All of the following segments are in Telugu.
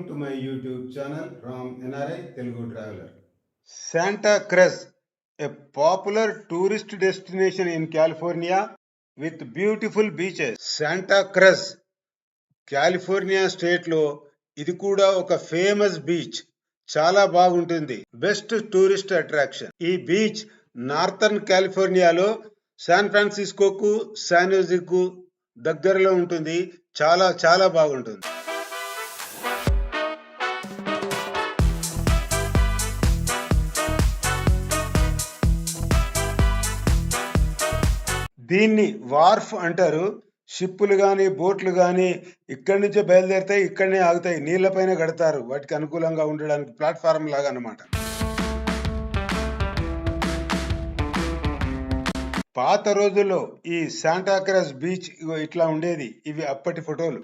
Welcome to Santa Cruz a popular tourist destination in California with beautiful beaches Santa Cruz California స్టేట్లో ఇది కూడా ఒక ఫేమస్ బీచ్ చాలా బాగుంటుంది. బెస్ట్ టూరిస్ట్ అట్రాక్షన్ ఈ బీచ్ నార్థర్న్ కాలిఫోర్నియాలో శాన్ ఫ్రాన్సిస్కోకు శాన్యోజిక్కు దగ్గరలో ఉంటుంది. చాలా చాలా బాగుంటుంది. దీన్ని వార్ఫ్ అంటారు. షిప్పులు కానీ బోట్లు కానీ ఇక్కడి నుంచే బయలుదేరుతాయి ఇక్కడనే ఆగుతాయి నీళ్ళపైన కడతారు వాటికి అనుకూలంగా ఉండడానికి ప్లాట్ఫారం లాగా అనమాట పాత రోజుల్లో ఈ శాంటాక్రస్ బీచ్ ఇట్లా ఉండేది. ఇవి అప్పటి ఫోటోలు.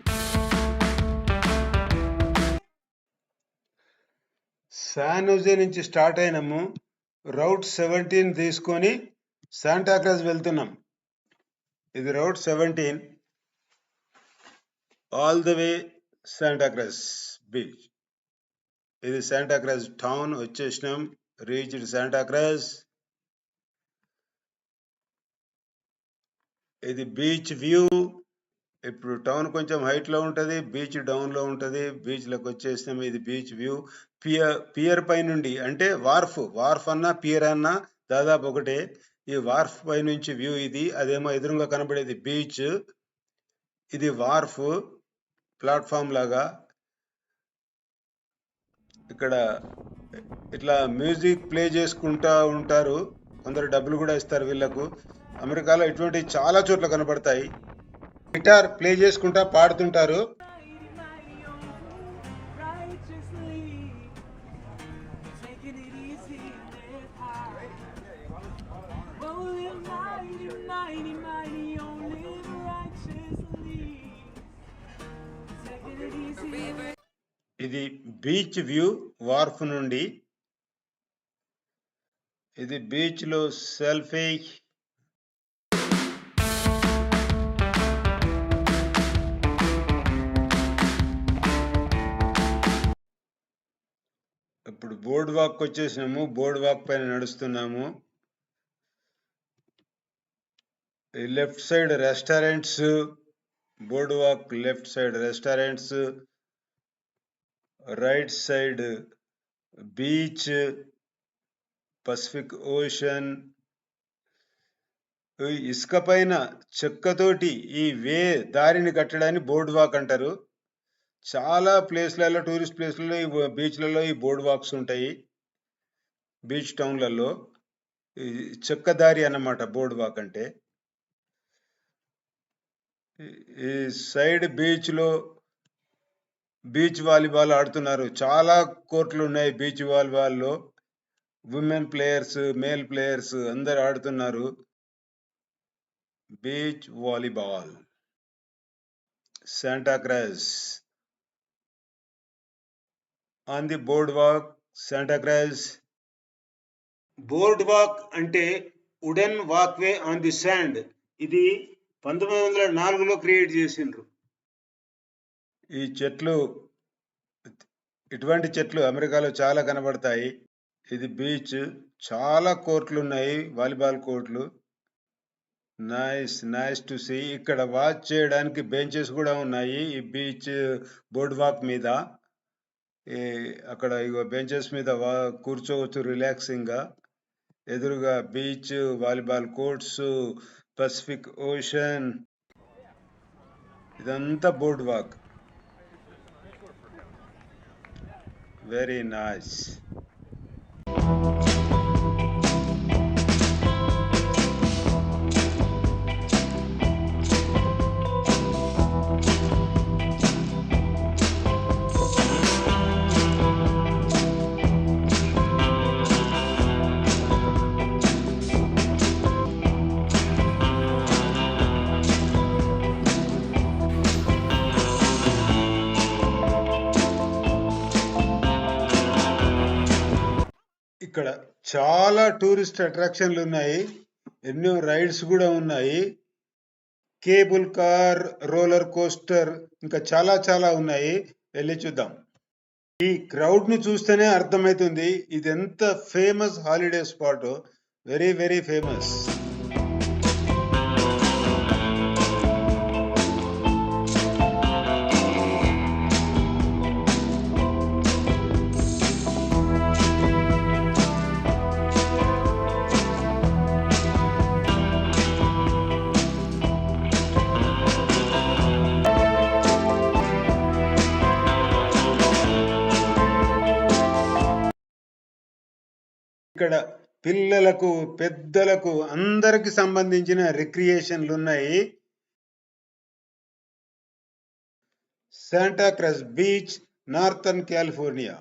శానోజే నుంచి స్టార్ట్ అయినాము. రౌట్ సెవెంటీన్ తీసుకొని శాంటాక్రస్ వెళ్తున్నాం. ఇది route seventeen all the way Santa Cruz beach ఇది శాంటాక్రస్ టౌన్ వచ్చేసినాం రీచ్డ్ శాంటాక్రస్ ఇది బీచ్ వ్యూ ఇప్పుడు టౌన్ కొంచెం హైట్లో ఉంటుంది బీచ్ డౌన్లో ఉంటది. బీచ్లకు వచ్చేసినాం ఇది బీచ్ వ్యూ పియర్ పియర్ పై నుండి అంటే వార్ఫ్ వార్ఫ్ అన్నా పియర్ అన్నా దాదాపు ఒకటే. ఈ వార్ఫ్ పై నుంచి వ్యూ ఇది అదేమో ఎదురుగా కనబడేది బీచ్. ఇది వార్ఫ్ ప్లాట్ఫామ్ లాగా. ఇక్కడ ఇట్లా మ్యూజిక్ ప్లే చేసుకుంటా ఉంటారు. కొందరు డబ్బులు కూడా ఇస్తారు వీళ్ళకు. అమెరికాలో ఇటువంటి చాలా చోట్ల కనబడతాయి. గిటార్ ప్లే చేసుకుంటా పాడుతుంటారు. ఇది బీచ్ వ్యూ వార్ఫ్ నుండి ఇది బీచ్లో సెల్ఫీ. ఇప్పుడు బోర్డ్ వాక్ వచ్చేసినాము బోర్డ్ వాక్ పైన నడుస్తున్నాము. Left side restaurants boardwalk left side restaurants. Right side beach Pacific Ocean ఇసుక పైన చెక్కతోటి ఈ వే దారిని కట్టడాన్ని బోర్డ్ వాక్ అంటారు. చాలా ప్లేస్లలో టూరిస్ట్ ప్లేస్లలో ఈ బీచ్లలో ఈ బోర్డ్ వాక్స్ ఉంటాయి. బీచ్ టౌన్లలో. ఈ చెక్క దారి అన్నమాట బోర్డ్ వాక్ అంటే ఈ- సైడ్ బీచ్లో బీచ్ వాలీబాల్ ఆడుతున్నారు. చాలా కోర్టులు ఉన్నాయి బీచ్ వాలీబాల్లో. ఉమెన్ ప్లేయర్స్ మేల్ ప్లేయర్స్ అందరు ఆడుతున్నారు. Beach volleyball. Santa Cruz on the boardwalk Santa Cruz boardwalk అంటే wooden walkway on the sand ఇది పంతొమ్మిది వందల నాలుగులో క్రియేట్ చేసిండ్రు. ఈ చెట్లు ఇటువంటి చెట్లు అమెరికాలో చాలా కనబడతాయి. ఇది బీచ్. చాలా కోర్టులు ఉన్నాయి వాలీబాల్ కోర్టులు. Nice nice to see. ఇక్కడ వాచ్ చేయడానికి బెంచెస్ కూడా ఉన్నాయి. ఈ బీచ్ బోర్డ్ వాక్ మీద. ఈ అక్కడ ఇగో బెంచెస్ మీద వా కూర్చోవచ్చు రిలాక్సింగ్గా. ఎదురుగా beach volleyball courts Pacific Ocean. ఇదంతా బోర్డ్ వాక్ వెరీ నైస్ ఇక్కడ చాలా టూరిస్ట్ అట్రాక్షన్లు ఉన్నాయి. ఎన్నో రైడ్స్ కూడా ఉన్నాయి. కేబుల్ కార్ రోలర్ కోస్టర్ ఇంకా చాలా చాలా ఉన్నాయి. వెళ్ళి చూద్దాం. ఈ క్రౌడ్ను చూస్తేనే అర్థమవుతుంది ఇది ఎంత famous holiday spot. Very very famous. ఇక్కడ పిల్లలకు పెద్దలకు అందరికి సంబంధించిన రిక్రియేషన్లు ఉన్నాయి. Santa Cruz beach northern California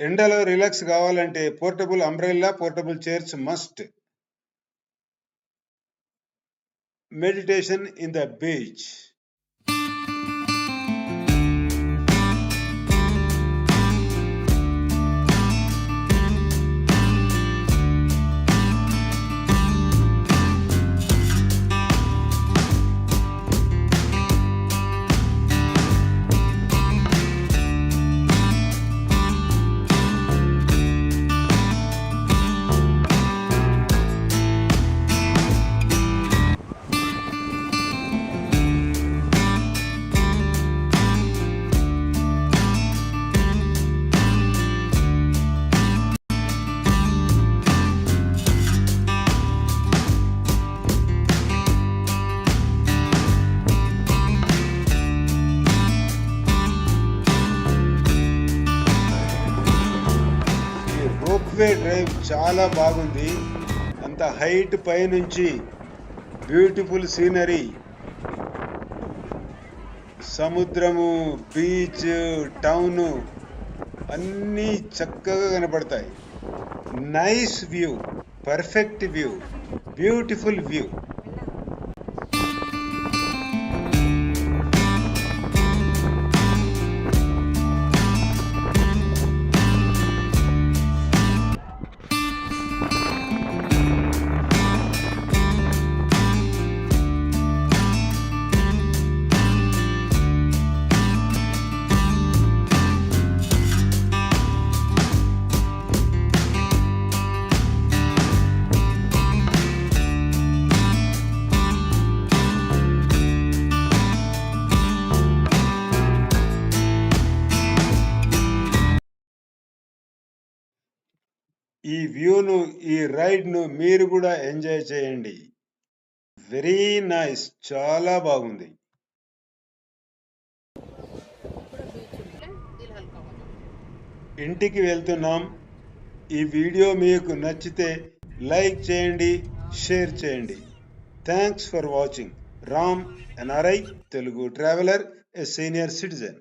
ఎండలో రిలాక్స్ కావాలంటే portable umbrella portable chairs must. Meditation in the beach. Ropeway drive చాలా బాగుంది. అంత హైట్ పైనుంచి బ్యూటిఫుల్ సీనరీ. సముద్రము బీచ్ టౌను అన్నీ చక్కగా కనపడతాయి. Nice view perfect view beautiful view. ఈ వ్యూను ఈ రైడ్ను మీరు కూడా ఎంజాయ్ చేయండి. Very nice. చాలా బాగుంది. ఇంటికి వెళ్తున్నాం. ఈ వీడియో మీకు నచ్చితే లైక్ చేయండి షేర్ చేయండి. Thanks for watching. Ram NRI Telugu traveller a senior citizen.